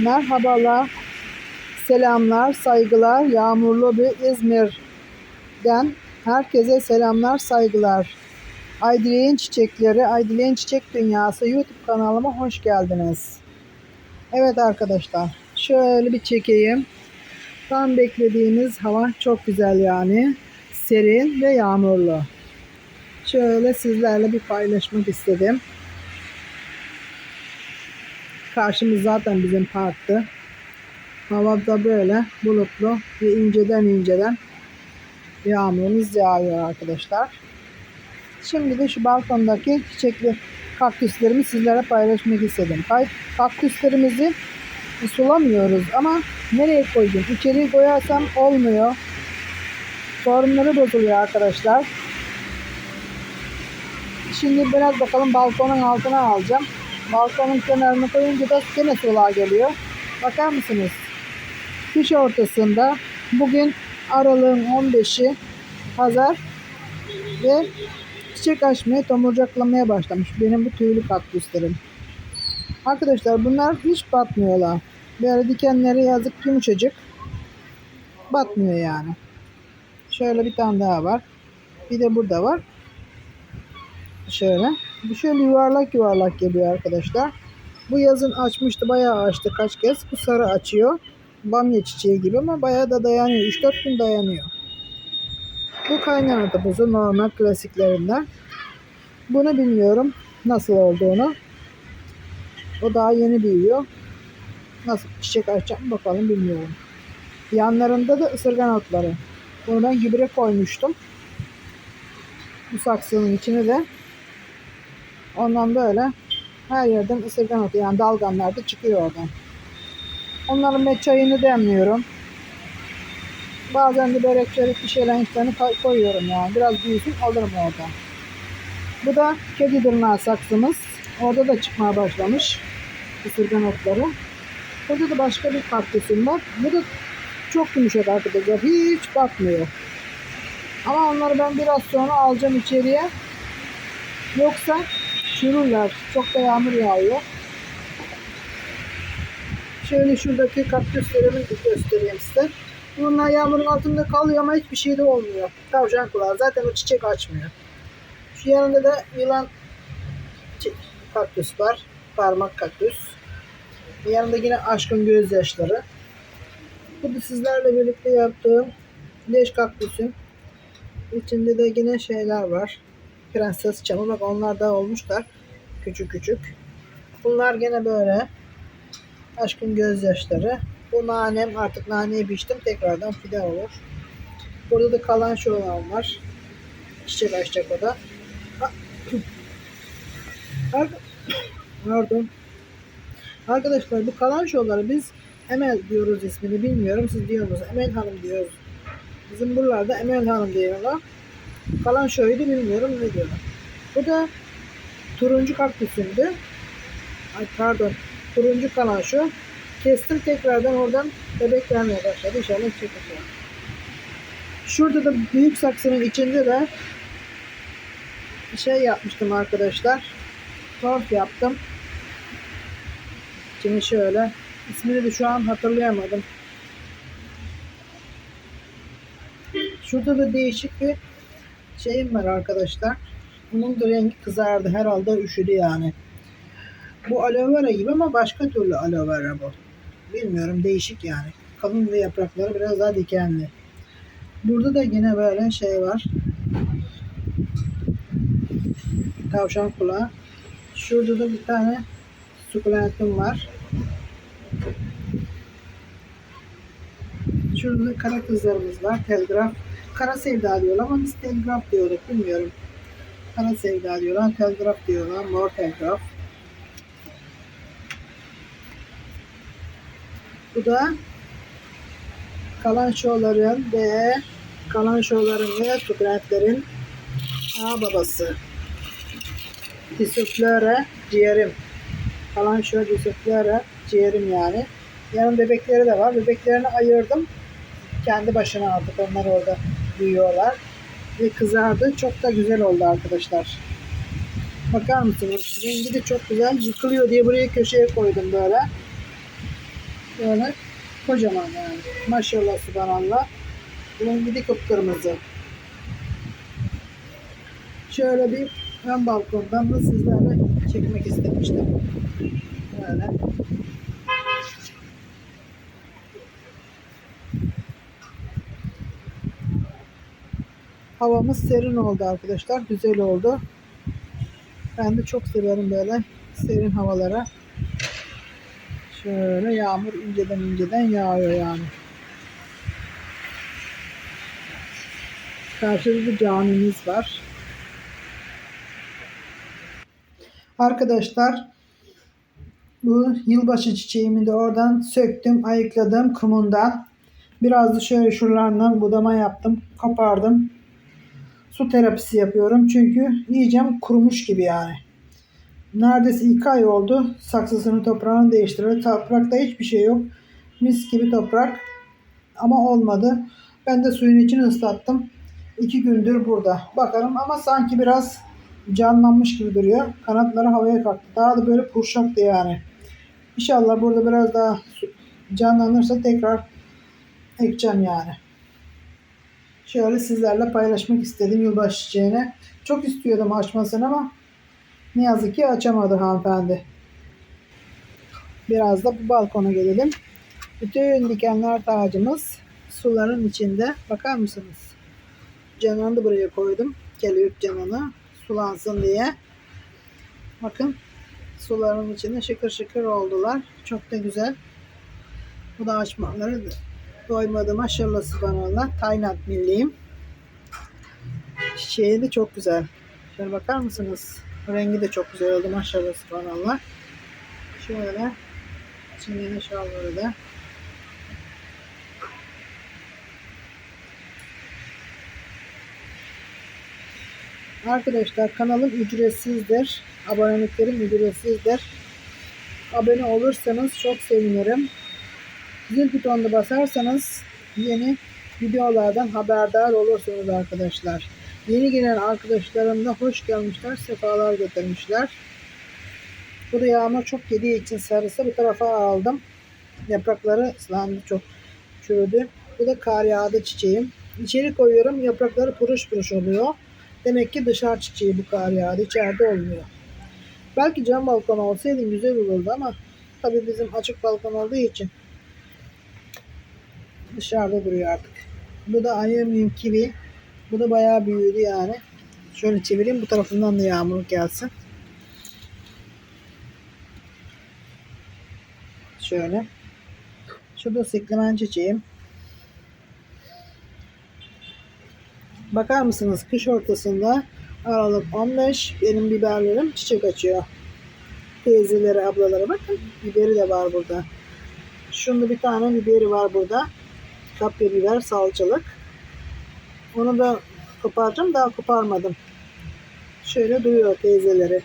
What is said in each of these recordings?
Merhabalar, selamlar, saygılar. Yağmurlu bir İzmir'den herkese selamlar, saygılar. Aydileğin Çiçekleri, Aydileğin Çiçek Dünyası YouTube kanalıma hoş geldiniz. Evet arkadaşlar, şöyle bir çekeyim. Tam beklediğimiz hava çok güzel yani. Serin ve yağmurlu. Şöyle sizlerle bir paylaşmak istedim. Karşımız zaten bizim parktı. Hava da böyle bulutlu ve inceden inceden yağmurumuz yağıyor arkadaşlar. Şimdi de şu balkondaki çiçekli kaktüslerimi sizlere paylaşmak istedim. Kaktüslerimizi sulamıyoruz ama nereye koyayım? İçeriye koyarsam olmuyor. Formları bozuluyor arkadaşlar. Şimdi biraz bakalım balkonun altına alacağım. Balkonun kenarına koyunca da gene sulağa geliyor. Bakar mısınız? Kış ortasında bugün aralığın 15'i pazar ve çiçek açmaya, tomurcaklamaya başlamış benim bu tüylü kaktüslerim. Arkadaşlar bunlar hiç batmıyorlar. Böyle dikenleri yazık yumuşacık. Batmıyor yani. Şöyle bir tane daha var. Bir de burada var. Şöyle. Bu şöyle yuvarlak yuvarlak geliyor arkadaşlar. Bu yazın açmıştı. Bayağı açtı kaç kez. Bu sarı açıyor. Bamya çiçeği gibi ama bayağı da dayanıyor. 3-4 gün dayanıyor. Bu kaynar topuzu normal klasiklerinden. Bunu bilmiyorum nasıl olduğunu. O daha yeni büyüyor. Nasıl çiçek açacağım bakalım bilmiyorum. Yanlarında da ısırgan otları. Bunu ben gübre koymuştum. Bu saksının içine de Ondan böyle her yerden ısırgan otu yani dalganlar da çıkıyor oradan. Onların ben çayını demliyorum. Bazen de börek çörek bir şeyler koy- koyuyorum yani. Biraz büyüsün alırım orada. Bu da kedi dırnağı saksımız. Orada da çıkmaya başlamış ısırgan otları. Burada da başka bir kaktüsüm var. Bu da çok yumuşak arkadaşlar. Hiç batmıyor. Ama onları ben biraz sonra alacağım içeriye. Yoksa çürürler. Çok da yağmur yağıyor. Şöyle şuradaki kaktüslerimi göstereyim size. Bunlar yağmurun altında kalıyor ama hiçbir şey de olmuyor. Tavşan kulağı. Zaten o çiçek açmıyor. Şu yanında da yılan kaktüs var. Parmak kaktüs. Yanında yine aşkın gözyaşları. Bu da sizlerle birlikte yaptığım leş kaktüsün. İçinde de yine şeyler var. Prenses çamı. Bak onlar da olmuşlar. Küçük küçük. Bunlar gene böyle. Aşkın gözyaşları. Bu nanem artık naneyi biçtim. Tekrardan fide olur. Burada da kalan şu olan var. Çiçek açacak o da. Ar- Pardon. Arkadaşlar bu kalan şovları biz Emel diyoruz ismini bilmiyorum. Siz diyor musunuz? Emel Hanım diyoruz. Bizim buralarda Emel Hanım diyorlar. Kalan şöyle bilmiyorum ne diyorlar. Bu da turuncu kaktüsündü. Ay pardon. Turuncu kalan şu. Kestim tekrardan oradan bebek vermeye başladı. İnşallah çıkacak. Şurada da büyük saksının içinde de şey yapmıştım arkadaşlar. Torf yaptım. Şimdi şöyle. ismini de şu an hatırlayamadım. Şurada da değişik bir şeyim var arkadaşlar. Bunun da rengi kızardı. Herhalde üşüdü yani. Bu aloe vera gibi ama başka türlü aloe vera bu. Bilmiyorum değişik yani. Kalın ve yaprakları biraz daha dikenli. Burada da yine böyle şey var. Tavşan kulağı. Şurada da bir tane sukulentim var. Şurada da kara kızlarımız var. Telgraf. Kara sevda diyorlar ama biz telgraf diyorduk bilmiyorum. Kara sevda diyorlar, telgraf diyorlar, mor telgraf. Bu da kalan şovların ve kalan şovların ve sukulentlerin A babası. Disuflöre ciğerim. Kalan şov disuflöre ciğerim yani. Yarın bebekleri de var. Bebeklerini ayırdım. Kendi başına artık onlar orada büyüyorlar. Ve kızardı. Çok da güzel oldu arkadaşlar. Bakar mısınız? Rengi de çok güzel. Yıkılıyor diye buraya köşeye koydum böyle. Böyle kocaman yani. Maşallah subhanallah. Rengi de kıpkırmızı. Şöyle bir ön balkondan da sizlerle çekmek istemiştim. Böyle. Havamız serin oldu arkadaşlar. Güzel oldu. Ben de çok severim böyle serin havalara. Şöyle yağmur inceden inceden yağıyor yani. Karşıda bir camimiz var. Arkadaşlar bu yılbaşı çiçeğimi de oradan söktüm, ayıkladım kumundan. Biraz da şöyle şuralarından budama yaptım, kopardım. Su terapisi yapıyorum çünkü yiyeceğim kurumuş gibi yani. Neredeyse iki ay oldu. Saksısını toprağını değiştirdi. Toprakta hiçbir şey yok. Mis gibi toprak. Ama olmadı. Ben de suyun içini ıslattım. İki gündür burada. Bakalım ama sanki biraz canlanmış gibi duruyor. Kanatları havaya kalktı. Daha da böyle kurşaktı yani. İnşallah burada biraz daha canlanırsa tekrar ekeceğim yani. Şöyle sizlerle paylaşmak istedim yılbaşı çiçeğini. Çok istiyordum açmasını ama ne yazık ki açamadı hanımefendi. Biraz da bu balkona gelelim. Bütün dikenler ağacımız suların içinde. Bakar mısınız? Cananı da buraya koydum. Kelebek cananı sulansın diye. Bakın suların içinde şıkır şıkır oldular. Çok da güzel. Bu da açmaları doymadı maşallah subhanallah. Tayland milliyim. Çiçeği de çok güzel. Şöyle bakar mısınız? Rengi de çok güzel oldu maşallah subhanallah. Şöyle çingene şalvarı da. Arkadaşlar kanalım ücretsizdir. Aboneliklerim ücretsizdir. Abone olursanız çok sevinirim. Zil butonuna basarsanız yeni videolardan haberdar olursunuz arkadaşlar. Yeni gelen arkadaşlarım da hoş gelmişler, sefalar getirmişler. Bu da yağmur çok yediği için sarısı bu tarafa aldım. Yaprakları ıslandı çok çürüdü. Bu da kar yağdı çiçeğim. İçeri koyuyorum yaprakları puruş puruş oluyor. Demek ki dışarı çiçeği bu kar yağdı. içeride olmuyor. Belki cam balkon olsaydı güzel olurdu ama tabii bizim açık balkon olduğu için dışarıda duruyor artık. Bu da ayımyum kivi. Bu da bayağı büyüdü yani. Şöyle çevireyim bu tarafından da yağmur gelsin. Şöyle. Şurada siklemen çiçeğim. Bakar mısınız kış ortasında Aralık 15 benim biberlerim çiçek açıyor. Teyzeleri, ablaları bakın biberi de var burada. Şunda bir tane biberi var burada. Kapya biber salçalık. Onu da koparacağım. Daha koparmadım. Şöyle duruyor teyzeleri.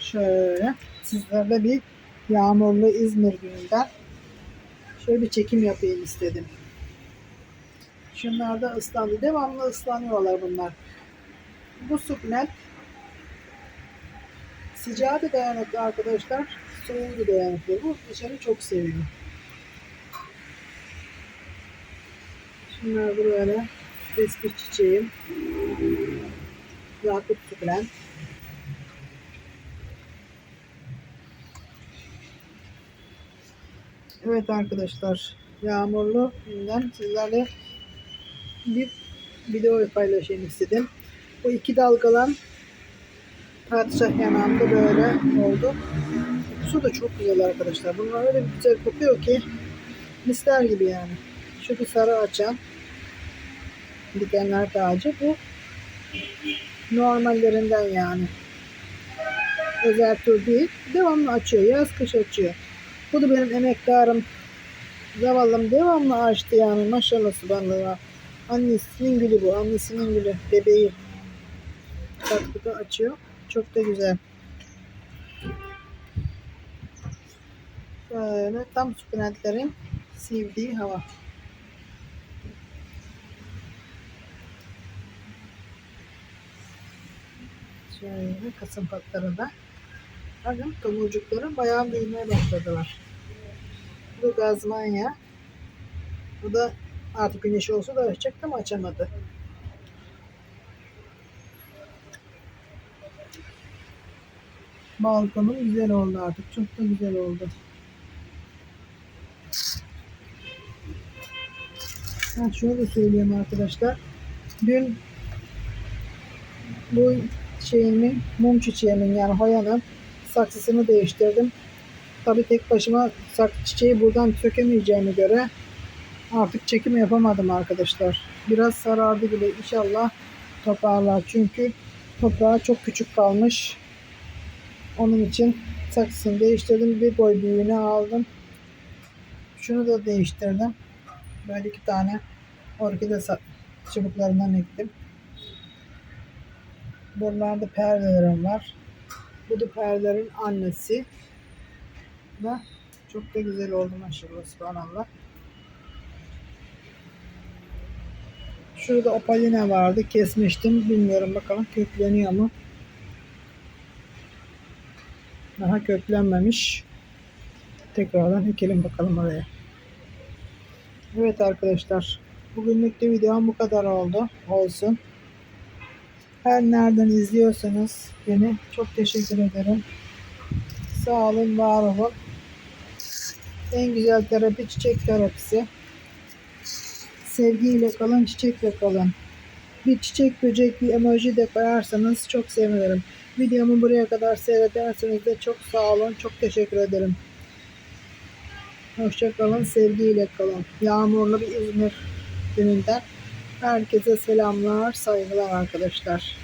Şöyle sizlerle bir yağmurlu İzmir gününden şöyle bir çekim yapayım istedim. Şunlar da ıslandı. Devamlı ıslanıyorlar bunlar. Bu suknet sıcağa da dayanıklı arkadaşlar. Soğuğu da dayanıklı. Bu dışarı çok seviyor. Şunlar da böyle tespih çiçeğim. Yakut suknet. Evet arkadaşlar yağmurlu günden sizlerle bir video paylaşayım istedim. Bu iki dalgalan padişah yanağında böyle oldu. Su da çok güzel arkadaşlar. Bunlar öyle bir güzel kokuyor ki misler gibi yani. Şu bir sarı açan dikenler ağacı bu normallerinden yani. Özel tür değil. Devamlı açıyor. Yaz kış açıyor. Bu da benim emektarım. Zavallım devamlı açtı yani. Maşallah subhanallah. Annesinin gülü bu. Annesinin gülü. Bebeği. Katkıda açıyor. Çok da güzel. Böyle tam sukulentlerin sevdiği hava. Şöyle kasım patları da. Bakın tomurcukları bayağı büyümeye başladılar. Bu gazmanya. Bu da artık güneş olsa da açacaktı ama açamadı. Balkonum güzel oldu artık. Çok da güzel oldu. Ha, şunu da söyleyeyim arkadaşlar. Dün bu şeyimin, mum çiçeğimin yani hoyanın saksısını değiştirdim. Tabii tek başıma sak çiçeği buradan sökemeyeceğime göre artık çekim yapamadım arkadaşlar. Biraz sarardı bile inşallah toparlar. Çünkü toprağı çok küçük kalmış. Onun için saksısını değiştirdim. Bir boy büyüğünü aldım. Şunu da değiştirdim. Böyle iki tane orkide çubuklarından ektim. Buralarda perdelerim var. Bu da perdelerin annesi. Ve çok da güzel oldu maşallah subhanallah. Şurada opaline vardı. Kesmiştim. Bilmiyorum bakalım kökleniyor mu? Daha köklenmemiş. Tekrardan ekelim bakalım oraya. Evet arkadaşlar. Bugünlük de videom bu kadar oldu. Olsun. Her nereden izliyorsanız beni çok teşekkür ederim. Sağ olun, var olun. En güzel terapi çiçek terapisi. Sevgiyle kalın, çiçekle kalın. Bir çiçek, böcek, bir emoji de koyarsanız çok sevinirim. Videomu buraya kadar seyrederseniz de çok sağ olun, çok teşekkür ederim. Hoşça kalın, sevgiyle kalın. Yağmurlu bir İzmir gününden herkese selamlar, saygılar arkadaşlar.